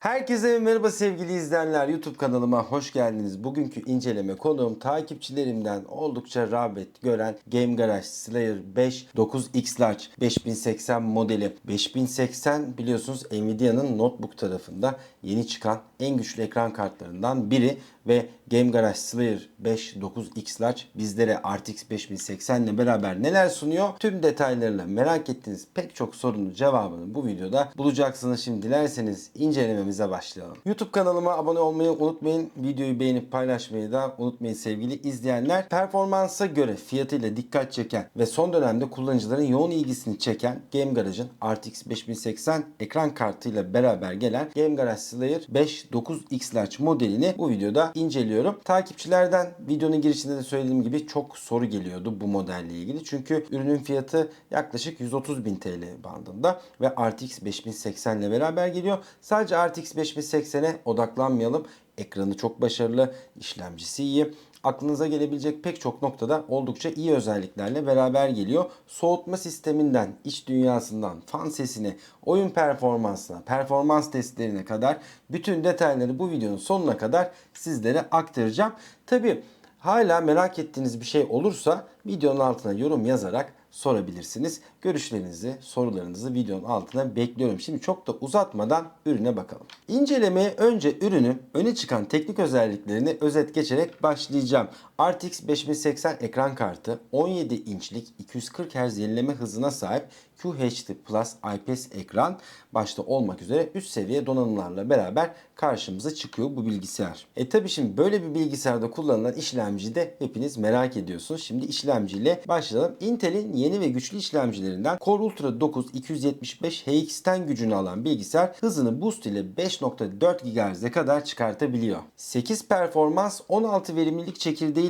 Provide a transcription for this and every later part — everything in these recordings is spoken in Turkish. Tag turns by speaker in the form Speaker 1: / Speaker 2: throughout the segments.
Speaker 1: Herkese merhaba sevgili izleyenler. YouTube kanalıma hoş geldiniz. Bugünkü inceleme konuğum takipçilerimden oldukça rağbet gören Game Garage Slayer 5 9X Large 5080 modeli. 5080 biliyorsunuz Nvidia'nın notebook tarafında yeni çıkan en güçlü ekran kartlarından biri ve Game Garage Slayer 5 9X Large bizlere RTX 5080 ile beraber neler sunuyor? Tüm detaylarıyla merak ettiğiniz pek çok sorunun cevabını bu videoda bulacaksınız. Şimdi dilerseniz incelememize başlayalım. YouTube kanalıma abone olmayı unutmayın. Videoyu beğenip paylaşmayı da unutmayın sevgili izleyenler. Performansa göre fiyatıyla dikkat çeken ve son dönemde kullanıcıların yoğun ilgisini çeken Game Garage'ın RTX 5080 ekran kartıyla beraber gelen Game Garage Slayer 5 9X Large modelini bu videoda inceliyorum. Takipçilerden videonun girişinde de söylediğim gibi çok soru geliyordu bu modelle ilgili. Çünkü ürünün fiyatı yaklaşık 130.000 TL bandında ve RTX 5080 ile beraber geliyor. Sadece RTX 5080'e odaklanmayalım. Ekranı çok başarılı, işlemcisi iyi. Aklınıza gelebilecek pek çok noktada oldukça iyi özelliklerle beraber geliyor. Soğutma sisteminden, iç dünyasından, fan sesine, oyun performansına, performans testlerine kadar bütün detayları bu videonun sonuna kadar sizlere aktaracağım. Tabi hala merak ettiğiniz bir şey olursa videonun altına yorum yazarak sorabilirsiniz. Görüşlerinizi, sorularınızı videonun altına bekliyorum. Şimdi çok da uzatmadan ürüne bakalım. İncelemeye önce ürünün öne çıkan teknik özelliklerini özet geçerek başlayacağım. RTX 5080 ekran kartı 17 inçlik 240 Hz yenileme hızına sahip QHD Plus IPS ekran başta olmak üzere üst seviye donanımlarla beraber karşımıza çıkıyor bu bilgisayar. E tabi şimdi böyle bir bilgisayarda kullanılan işlemci de hepiniz merak ediyorsunuz. Şimdi işlemciyle başlayalım. Intel'in yeni ve güçlü işlemcilerinden Core Ultra 9 275 HX'ten gücünü alan bilgisayar hızını boost ile 5.4 GHz'e kadar çıkartabiliyor. 8 performans 16 verimlilik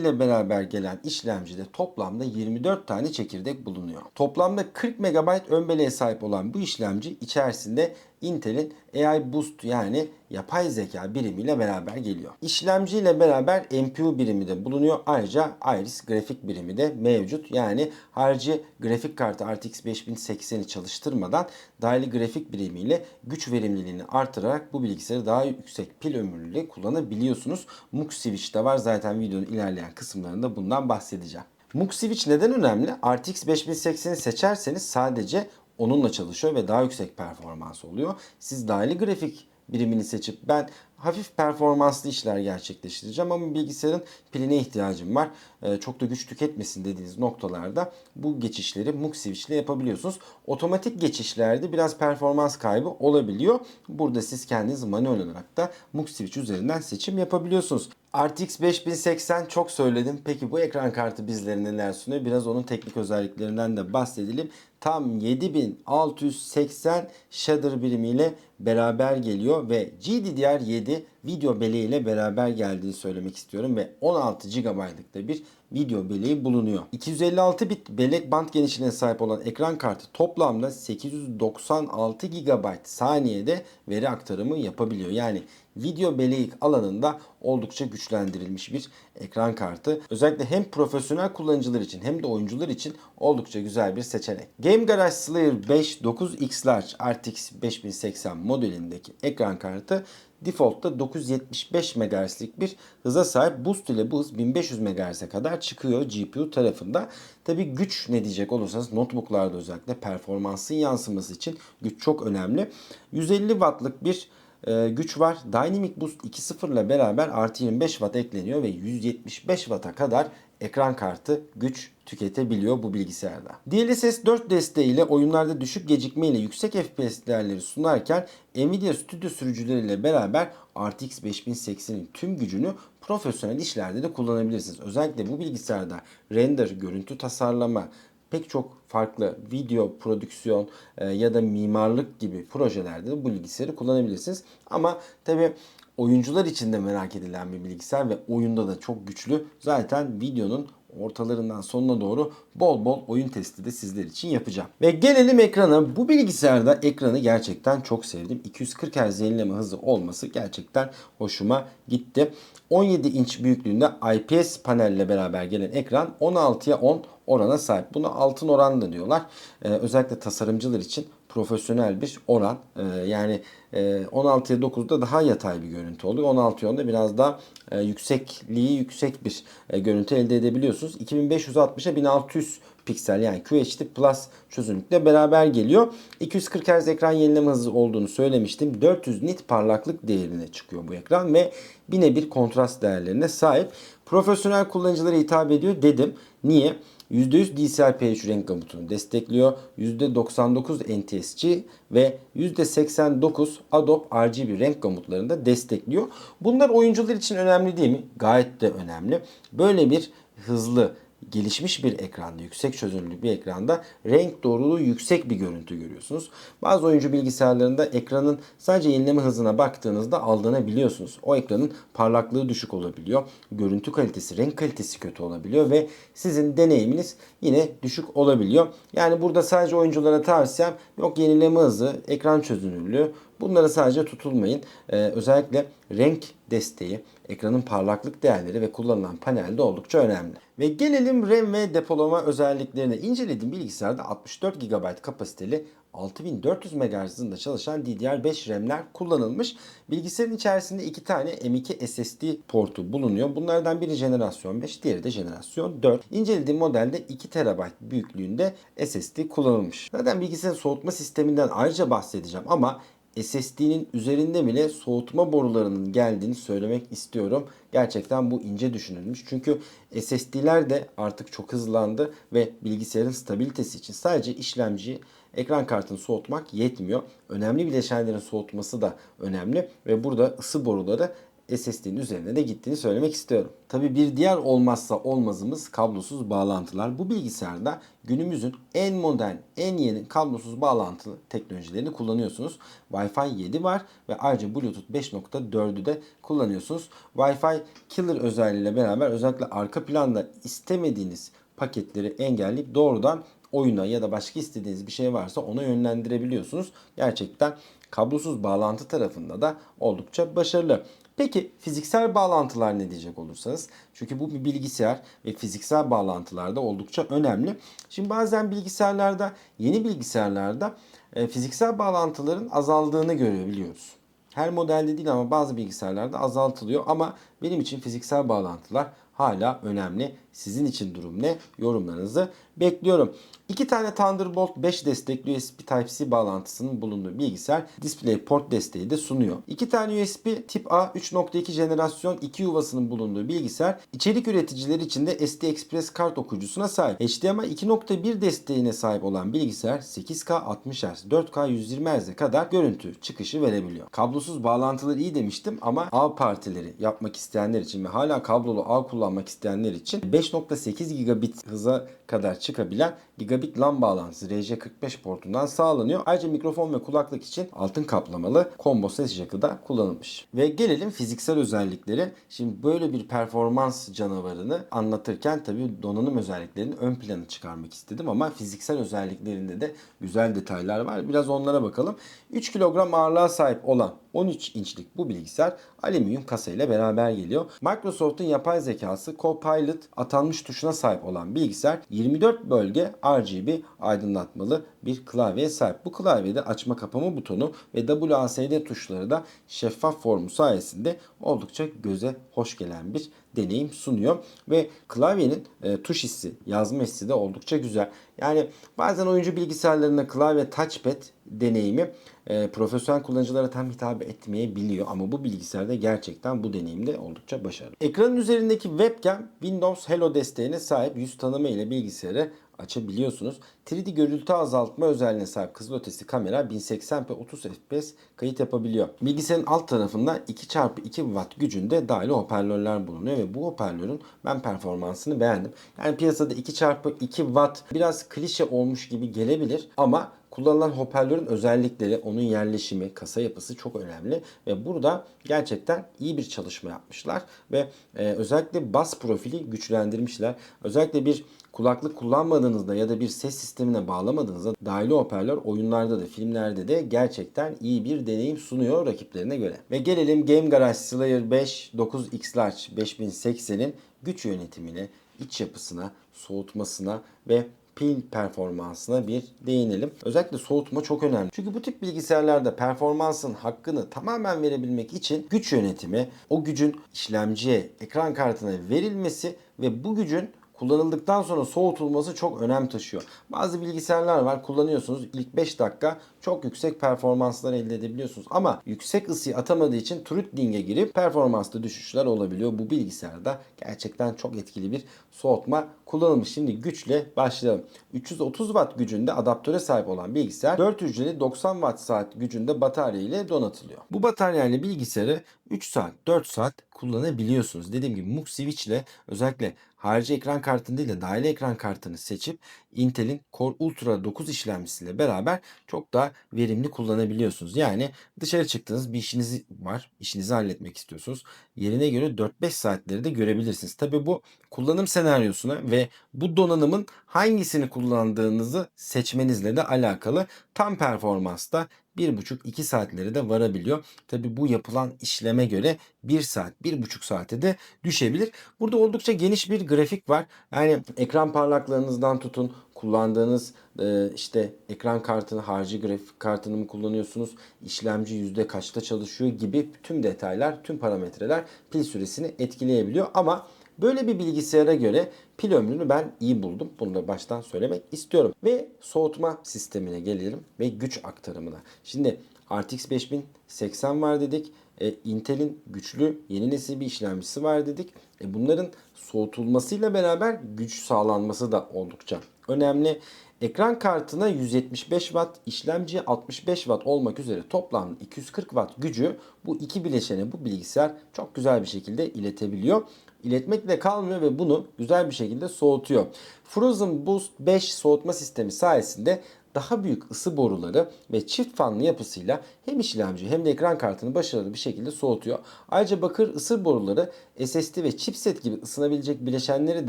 Speaker 1: çekirdeğiyle beraber gelen işlemcide toplamda 24 tane çekirdek bulunuyor. Toplamda 40 MB ön beleğe sahip olan bu işlemci içerisinde Intel'in AI Boost yani yapay zeka birimiyle beraber geliyor. İşlemci ile beraber NPU birimi de bulunuyor. Ayrıca Iris grafik birimi de mevcut. Yani harici grafik kartı RTX 5080'i çalıştırmadan dahili grafik birimiyle güç verimliliğini artırarak bu bilgisayarı daha yüksek pil ömürlülüğü kullanabiliyorsunuz. MUX switch de var. Zaten videonun ilerleyen kısımlarında bundan bahsedeceğim. MUX switch neden önemli? RTX 5080'i seçerseniz sadece onunla çalışıyor ve daha yüksek performans oluyor. Siz dahili grafik birimini seçip ben hafif performanslı işler gerçekleştireceğim ama bilgisayarın piline ihtiyacım var. Ee, çok da güç tüketmesin dediğiniz noktalarda bu geçişleri MUX switch ile yapabiliyorsunuz. Otomatik geçişlerde biraz performans kaybı olabiliyor. Burada siz kendiniz manuel olarak da MUX switch üzerinden seçim yapabiliyorsunuz. RTX 5080 çok söyledim. Peki bu ekran kartı bizlere neler sunuyor? Biraz onun teknik özelliklerinden de bahsedelim. Tam 7680 shader birimiyle beraber geliyor ve GDDR7 video beleğiyle beraber geldiğini söylemek istiyorum ve 16 GB'lık da bir video beleği bulunuyor. 256 bit bellek band genişliğine sahip olan ekran kartı toplamda 896 GB saniyede veri aktarımı yapabiliyor. Yani video beleği alanında oldukça güçlendirilmiş bir ekran kartı. Özellikle hem profesyonel kullanıcılar için hem de oyuncular için oldukça güzel bir seçenek. Game Garage Slayer 5 9X Large RTX 5080 modelindeki ekran kartı default'ta 975 MHz'lik bir hıza sahip. Boost ile bu hız 1500 MHz'e kadar çıkıyor GPU tarafında. Tabi güç ne diyecek olursanız notebooklarda özellikle performansın yansıması için güç çok önemli. 150 Watt'lık bir e, güç var. Dynamic Boost 2.0 ile beraber artı 25 Watt ekleniyor ve 175 Watt'a kadar ekran kartı güç tüketebiliyor bu bilgisayarda. DLSS 4 desteğiyle oyunlarda düşük gecikme ile yüksek FPS değerleri sunarken Nvidia Studio sürücüleriyle beraber RTX 5080'in tüm gücünü profesyonel işlerde de kullanabilirsiniz. Özellikle bu bilgisayarda render, görüntü tasarlama, pek çok farklı video prodüksiyon e, ya da mimarlık gibi projelerde de bu bilgisayarı kullanabilirsiniz. Ama tabi oyuncular için de merak edilen bir bilgisayar ve oyunda da çok güçlü. Zaten videonun ortalarından sonuna doğru bol bol oyun testi de sizler için yapacağım. Ve gelelim ekrana. Bu bilgisayarda ekranı gerçekten çok sevdim. 240 Hz yenileme hızı olması gerçekten hoşuma gitti. 17 inç büyüklüğünde IPS panelle beraber gelen ekran 16'ya 10 orana sahip. Buna altın oran da diyorlar. Ee, özellikle tasarımcılar için profesyonel bir oran. Ee, yani e, 16'ya 9'da daha yatay bir görüntü oluyor. 16 onda biraz daha e, yüksekliği yüksek bir e, görüntü elde edebiliyorsunuz. 2560'a 1600 piksel yani QHD Plus çözünürlükle beraber geliyor. 240 Hz ekran yenileme hızı olduğunu söylemiştim. 400 nit parlaklık değerine çıkıyor bu ekran ve bine bir kontrast değerlerine sahip. Profesyonel kullanıcılara hitap ediyor dedim. Niye? %100 DCI-P3 renk gamutunu destekliyor. %99 NTSC ve %89 Adobe RGB renk gamutlarını da destekliyor. Bunlar oyuncular için önemli değil mi? Gayet de önemli. Böyle bir hızlı gelişmiş bir ekranda, yüksek çözünürlük bir ekranda renk doğruluğu yüksek bir görüntü görüyorsunuz. Bazı oyuncu bilgisayarlarında ekranın sadece yenileme hızına baktığınızda aldanabiliyorsunuz. O ekranın parlaklığı düşük olabiliyor. Görüntü kalitesi, renk kalitesi kötü olabiliyor ve sizin deneyiminiz yine düşük olabiliyor. Yani burada sadece oyunculara tavsiyem yok yenileme hızı, ekran çözünürlüğü Bunlara sadece tutulmayın. Ee, özellikle renk desteği, ekranın parlaklık değerleri ve kullanılan panelde oldukça önemli. Ve gelelim RAM ve depolama özelliklerine. İncelediğim bilgisayarda 64 GB kapasiteli 6400 MHz hızında çalışan DDR5 RAM'ler kullanılmış. Bilgisayarın içerisinde iki tane M2 SSD portu bulunuyor. Bunlardan biri jenerasyon 5, diğeri de jenerasyon 4. İncelediğim modelde 2 TB büyüklüğünde SSD kullanılmış. Zaten bilgisayarın soğutma sisteminden ayrıca bahsedeceğim ama SSD'nin üzerinde bile soğutma borularının geldiğini söylemek istiyorum. Gerçekten bu ince düşünülmüş. Çünkü SSD'ler de artık çok hızlandı ve bilgisayarın stabilitesi için sadece işlemci ekran kartını soğutmak yetmiyor. Önemli bileşenlerin soğutması da önemli ve burada ısı boruları SSD'nin üzerine de gittiğini söylemek istiyorum. Tabi bir diğer olmazsa olmazımız kablosuz bağlantılar. Bu bilgisayarda günümüzün en modern, en yeni kablosuz bağlantı teknolojilerini kullanıyorsunuz. Wi-Fi 7 var ve ayrıca Bluetooth 5.4'ü de kullanıyorsunuz. Wi-Fi Killer özelliğiyle beraber özellikle arka planda istemediğiniz paketleri engelleyip doğrudan oyuna ya da başka istediğiniz bir şey varsa ona yönlendirebiliyorsunuz. Gerçekten kablosuz bağlantı tarafında da oldukça başarılı. Peki fiziksel bağlantılar ne diyecek olursanız? Çünkü bu bir bilgisayar ve fiziksel bağlantılarda oldukça önemli. Şimdi bazen bilgisayarlarda, yeni bilgisayarlarda e, fiziksel bağlantıların azaldığını görebiliyoruz. Her modelde değil ama bazı bilgisayarlarda azaltılıyor ama benim için fiziksel bağlantılar hala önemli. Sizin için durum ne? Yorumlarınızı bekliyorum. İki tane Thunderbolt 5 destekli USB Type-C bağlantısının bulunduğu bilgisayar DisplayPort desteği de sunuyor. İki tane USB tip A 3.2 jenerasyon 2 yuvasının bulunduğu bilgisayar içerik üreticileri için de SD Express kart okuyucusuna sahip. HDMI 2.1 desteğine sahip olan bilgisayar 8K 60 Hz, 4K 120 Hz'e kadar görüntü çıkışı verebiliyor. Kablosuz bağlantıları iyi demiştim ama ağ partileri yapmak isteyenler için ve hala kablolu ağ kullanmak isteyenler için 5.8 gigabit hıza kadar çıkabilen gigabit LAN bağlantısı RJ45 portundan sağlanıyor. Ayrıca mikrofon ve kulaklık için altın kaplamalı combo ses jack'ı da kullanılmış. Ve gelelim fiziksel özellikleri. Şimdi böyle bir performans canavarını anlatırken tabii donanım özelliklerini ön plana çıkarmak istedim ama fiziksel özelliklerinde de güzel detaylar var. Biraz onlara bakalım. 3 kilogram ağırlığa sahip olan 13 inçlik bu bilgisayar alüminyum kasa ile beraber geliyor. Microsoft'un yapay zekası Copilot atanmış tuşuna sahip olan bilgisayar 24 bölge RGB aydınlatmalı bir klavyeye sahip. Bu klavyede açma kapama butonu ve WASD tuşları da şeffaf formu sayesinde oldukça göze hoş gelen bir deneyim sunuyor. Ve klavyenin e, tuş hissi, yazma hissi de oldukça güzel. Yani bazen oyuncu bilgisayarlarında klavye touchpad deneyimi e, profesyonel kullanıcılara tam hitap etmeyebiliyor. Ama bu bilgisayarda gerçekten bu deneyimde oldukça başarılı. Ekranın üzerindeki webcam Windows Hello desteğine sahip yüz tanıma ile bilgisayarı açabiliyorsunuz. 3D görüntü azaltma özelliğine sahip kızılötesi kamera 1080p 30 fps kayıt yapabiliyor. Bilgisayarın alt tarafında 2x2 watt gücünde dahili hoparlörler bulunuyor ve bu hoparlörün ben performansını beğendim. Yani piyasada 2x2 watt biraz klişe olmuş gibi gelebilir ama kullanılan hoparlörün özellikleri, onun yerleşimi, kasa yapısı çok önemli ve burada gerçekten iyi bir çalışma yapmışlar ve e, özellikle bas profili güçlendirmişler. Özellikle bir kulaklık kullanmadığınızda ya da bir ses sistemine bağlamadığınızda dahili hoparlör oyunlarda da filmlerde de gerçekten iyi bir deneyim sunuyor rakiplerine göre. Ve gelelim Game Garage Slayer 5 9X Large 5080'in güç yönetimine, iç yapısına, soğutmasına ve pil performansına bir değinelim. Özellikle soğutma çok önemli. Çünkü bu tip bilgisayarlarda performansın hakkını tamamen verebilmek için güç yönetimi, o gücün işlemciye, ekran kartına verilmesi ve bu gücün kullanıldıktan sonra soğutulması çok önem taşıyor. Bazı bilgisayarlar var kullanıyorsunuz ilk 5 dakika çok yüksek performanslar elde edebiliyorsunuz. Ama yüksek ısıyı atamadığı için throttleing'e girip performansta düşüşler olabiliyor. Bu bilgisayarda gerçekten çok etkili bir soğutma kullanılmış. Şimdi güçle başlayalım. 330 watt gücünde adaptöre sahip olan bilgisayar 4 hücreli 90 watt saat gücünde batarya ile donatılıyor. Bu batarya ile bilgisayarı 3 saat 4 saat kullanabiliyorsunuz. Dediğim gibi MUX switch ile özellikle harici ekran kartını değil de dahili ekran kartını seçip Intel'in Core Ultra 9 işlemcisiyle beraber çok daha verimli kullanabiliyorsunuz. Yani dışarı çıktığınız bir işiniz var. işinizi halletmek istiyorsunuz. Yerine göre 4-5 saatleri de görebilirsiniz. Tabi bu kullanım senaryosuna ve bu donanımın hangisini kullandığınızı seçmenizle de alakalı. Tam performansta 1,5-2 saatleri de varabiliyor. Tabi bu yapılan işleme göre 1 saat, 1,5 saate de düşebilir. Burada oldukça geniş bir grafik var. Yani ekran parlaklığınızdan tutun, kullandığınız e, işte ekran kartını, harici grafik kartını mı kullanıyorsunuz, işlemci yüzde kaçta çalışıyor gibi tüm detaylar, tüm parametreler pil süresini etkileyebiliyor. Ama Böyle bir bilgisayara göre pil ömrünü ben iyi buldum. Bunu da baştan söylemek istiyorum. Ve soğutma sistemine gelelim ve güç aktarımına. Şimdi RTX 5080 var dedik. E, Intel'in güçlü yeni nesil bir işlemcisi var dedik. E, bunların soğutulmasıyla beraber güç sağlanması da oldukça önemli. Ekran kartına 175 Watt, işlemciye 65 Watt olmak üzere toplam 240 Watt gücü bu iki bileşene bu bilgisayar çok güzel bir şekilde iletebiliyor. İletmekle kalmıyor ve bunu güzel bir şekilde soğutuyor. Frozen Boost 5 soğutma sistemi sayesinde daha büyük ısı boruları ve çift fanlı yapısıyla hem işlemci hem de ekran kartını başarılı bir şekilde soğutuyor. Ayrıca bakır ısı boruları SSD ve chipset gibi ısınabilecek bileşenleri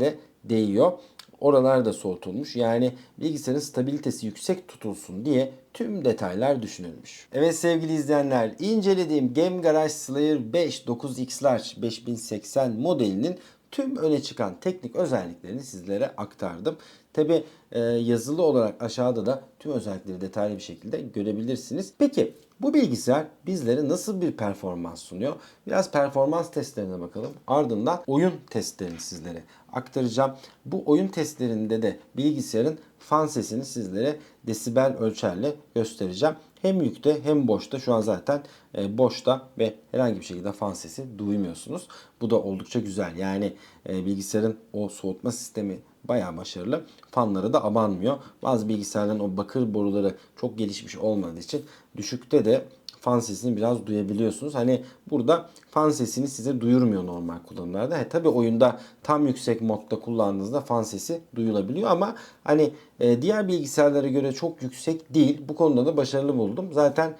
Speaker 1: de değiyor. Oralar da soğutulmuş. Yani bilgisayarın stabilitesi yüksek tutulsun diye tüm detaylar düşünülmüş. Evet sevgili izleyenler incelediğim Game Garage Slayer 5 9X Large 5080 modelinin tüm öne çıkan teknik özelliklerini sizlere aktardım. Tabi e, yazılı olarak aşağıda da tüm özellikleri detaylı bir şekilde görebilirsiniz. Peki bu bilgisayar bizlere nasıl bir performans sunuyor? Biraz performans testlerine bakalım. Ardından oyun testlerini sizlere aktaracağım. Bu oyun testlerinde de bilgisayarın fan sesini sizlere desibel ölçerle göstereceğim. Hem yükte hem boşta şu an zaten e, boşta ve herhangi bir şekilde fan sesi duymuyorsunuz. Bu da oldukça güzel. Yani e, bilgisayarın o soğutma sistemi bayağı başarılı. Fanları da abanmıyor. Bazı bilgisayarların o bakır boruları çok gelişmiş olmadığı için düşükte de fan sesini biraz duyabiliyorsunuz. Hani burada fan sesini size duyurmuyor normal kullanımlarda. He, tabii oyunda tam yüksek modda kullandığınızda fan sesi duyulabiliyor ama hani e, diğer bilgisayarlara göre çok yüksek değil. Bu konuda da başarılı buldum. Zaten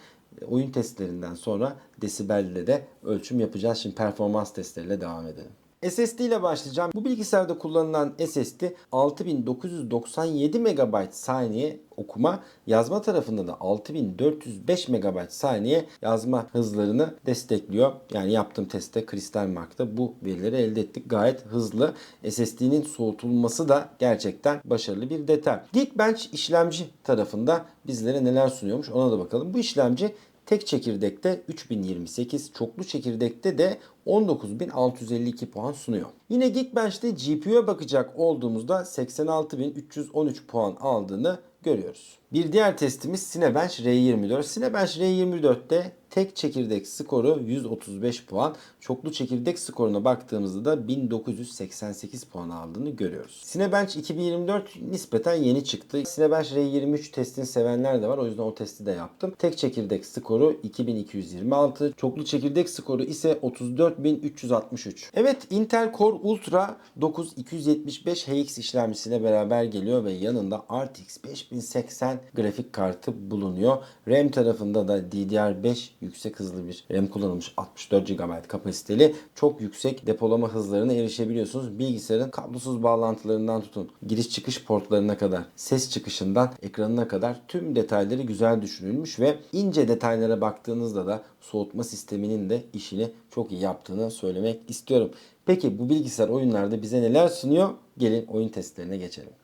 Speaker 1: oyun testlerinden sonra desibelle de ölçüm yapacağız. Şimdi performans testleriyle devam edelim. SSD ile başlayacağım. Bu bilgisayarda kullanılan SSD 6997 MB saniye okuma, yazma tarafında da 6405 MB saniye yazma hızlarını destekliyor. Yani yaptığım testte Crystal Mark'ta bu verileri elde ettik. Gayet hızlı. SSD'nin soğutulması da gerçekten başarılı bir detay. Geekbench işlemci tarafında bizlere neler sunuyormuş ona da bakalım. Bu işlemci Tek çekirdekte 3028, çoklu çekirdekte de 19652 puan sunuyor. Yine Geekbench'te GPU'ya bakacak olduğumuzda 86313 puan aldığını görüyoruz. Bir diğer testimiz Cinebench R24. Cinebench R24'te tek çekirdek skoru 135 puan. Çoklu çekirdek skoruna baktığımızda da 1988 puan aldığını görüyoruz. Cinebench 2024 nispeten yeni çıktı. Cinebench R23 testini sevenler de var. O yüzden o testi de yaptım. Tek çekirdek skoru 2226. Çoklu çekirdek skoru ise 34363. Evet Intel Core Ultra 9 275 HX işlemcisine beraber geliyor ve yanında RTX 5080 grafik kartı bulunuyor. RAM tarafında da DDR5 yüksek hızlı bir RAM kullanılmış 64 GB kapasiteli çok yüksek depolama hızlarına erişebiliyorsunuz. Bilgisayarın kablosuz bağlantılarından tutun giriş çıkış portlarına kadar ses çıkışından ekranına kadar tüm detayları güzel düşünülmüş ve ince detaylara baktığınızda da soğutma sisteminin de işini çok iyi yaptığını söylemek istiyorum. Peki bu bilgisayar oyunlarda bize neler sunuyor? Gelin oyun testlerine geçelim.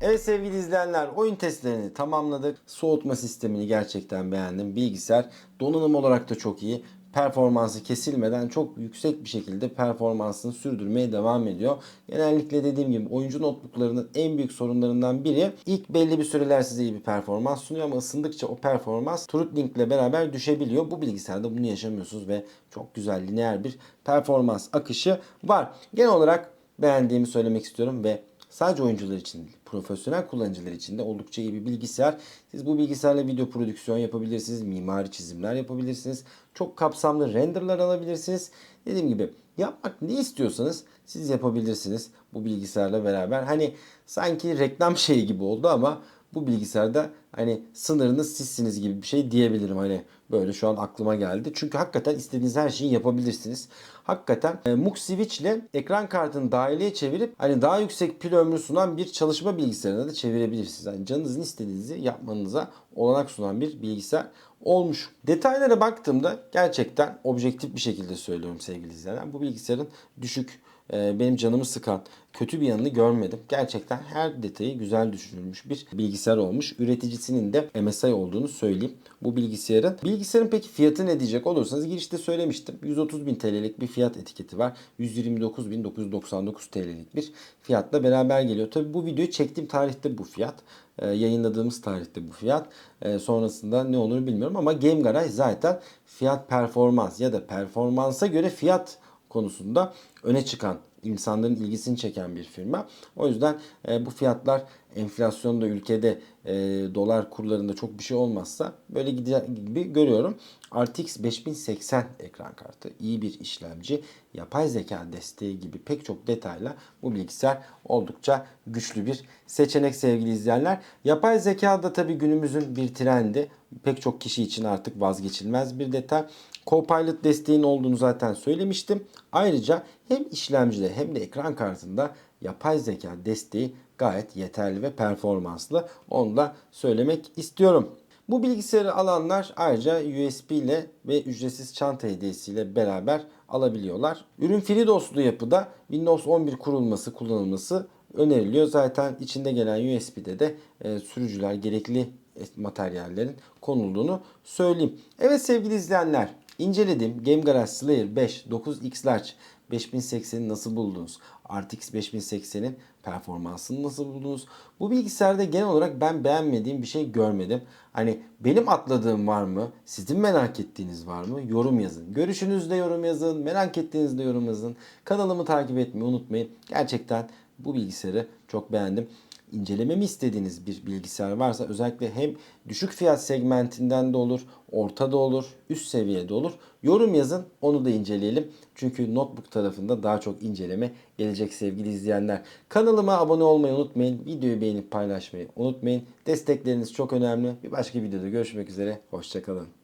Speaker 1: Evet sevgili izleyenler oyun testlerini tamamladık. Soğutma sistemini gerçekten beğendim. Bilgisayar donanım olarak da çok iyi. Performansı kesilmeden çok yüksek bir şekilde performansını sürdürmeye devam ediyor. Genellikle dediğim gibi oyuncu notebooklarının en büyük sorunlarından biri ilk belli bir süreler size iyi bir performans sunuyor ama ısındıkça o performans TruthLink ile beraber düşebiliyor. Bu bilgisayarda bunu yaşamıyorsunuz ve çok güzel lineer bir performans akışı var. Genel olarak beğendiğimi söylemek istiyorum ve Sadece oyuncular için değil, profesyonel kullanıcılar için de oldukça iyi bir bilgisayar. Siz bu bilgisayarla video prodüksiyon yapabilirsiniz, mimari çizimler yapabilirsiniz. Çok kapsamlı renderlar alabilirsiniz. Dediğim gibi yapmak ne istiyorsanız siz yapabilirsiniz bu bilgisayarla beraber. Hani sanki reklam şeyi gibi oldu ama bu bilgisayarda hani sınırınız sizsiniz gibi bir şey diyebilirim. Hani böyle şu an aklıma geldi. Çünkü hakikaten istediğiniz her şeyi yapabilirsiniz. Hakikaten e, MUX Switch ile ekran kartını dahiliye çevirip hani daha yüksek pil ömrü sunan bir çalışma bilgisayarına da çevirebilirsiniz. Yani canınızın istediğinizi yapmanıza olanak sunan bir bilgisayar olmuş. Detaylara baktığımda gerçekten objektif bir şekilde söylüyorum sevgili izleyenler. Bu bilgisayarın düşük benim canımı sıkan kötü bir yanını görmedim. Gerçekten her detayı güzel düşünülmüş bir bilgisayar olmuş. Üreticisinin de MSI olduğunu söyleyeyim bu bilgisayarın. Bilgisayarın peki fiyatı ne diyecek olursanız girişte söylemiştim. 130 bin TL'lik bir fiyat etiketi var. 129.999 TL'lik bir fiyatla beraber geliyor. Tabi bu videoyu çektiğim tarihte bu fiyat. E, yayınladığımız tarihte bu fiyat. E, sonrasında ne olur bilmiyorum ama Game Garage zaten fiyat performans ya da performansa göre fiyat konusunda öne çıkan insanların ilgisini çeken bir firma. O yüzden e, bu fiyatlar enflasyonda ülkede e, dolar kurlarında çok bir şey olmazsa böyle gibi görüyorum. RTX 5080 ekran kartı, iyi bir işlemci, yapay zeka desteği gibi pek çok detayla bu bilgisayar oldukça güçlü bir seçenek sevgili izleyenler. Yapay zeka da tabii günümüzün bir trendi. Pek çok kişi için artık vazgeçilmez bir detay. Copilot desteğinin olduğunu zaten söylemiştim. Ayrıca hem işlemcide hem de ekran kartında yapay zeka desteği gayet yeterli ve performanslı. Onu da söylemek istiyorum. Bu bilgisayarı alanlar ayrıca USB ile ve ücretsiz çanta hediyesiyle beraber alabiliyorlar. Ürün FreeDOS'lu yapıda Windows 11 kurulması, kullanılması öneriliyor. Zaten içinde gelen USB'de de e, sürücüler gerekli materyallerin konulduğunu söyleyeyim. Evet sevgili izleyenler inceledim. Game Garage Slayer 5 9X Large 5080'i nasıl buldunuz? RTX 5080'in performansını nasıl buldunuz? Bu bilgisayarda genel olarak ben beğenmediğim bir şey görmedim. Hani benim atladığım var mı? Sizin merak ettiğiniz var mı? Yorum yazın. Görüşünüzde yorum yazın. Merak ettiğinizde yorum yazın. Kanalımı takip etmeyi unutmayın. Gerçekten bu bilgisayarı çok beğendim incelememi istediğiniz bir bilgisayar varsa özellikle hem düşük fiyat segmentinden de olur, ortada olur, üst seviyede olur. Yorum yazın onu da inceleyelim. Çünkü notebook tarafında daha çok inceleme gelecek sevgili izleyenler. Kanalıma abone olmayı unutmayın. Videoyu beğenip paylaşmayı unutmayın. Destekleriniz çok önemli. Bir başka videoda görüşmek üzere. Hoşçakalın.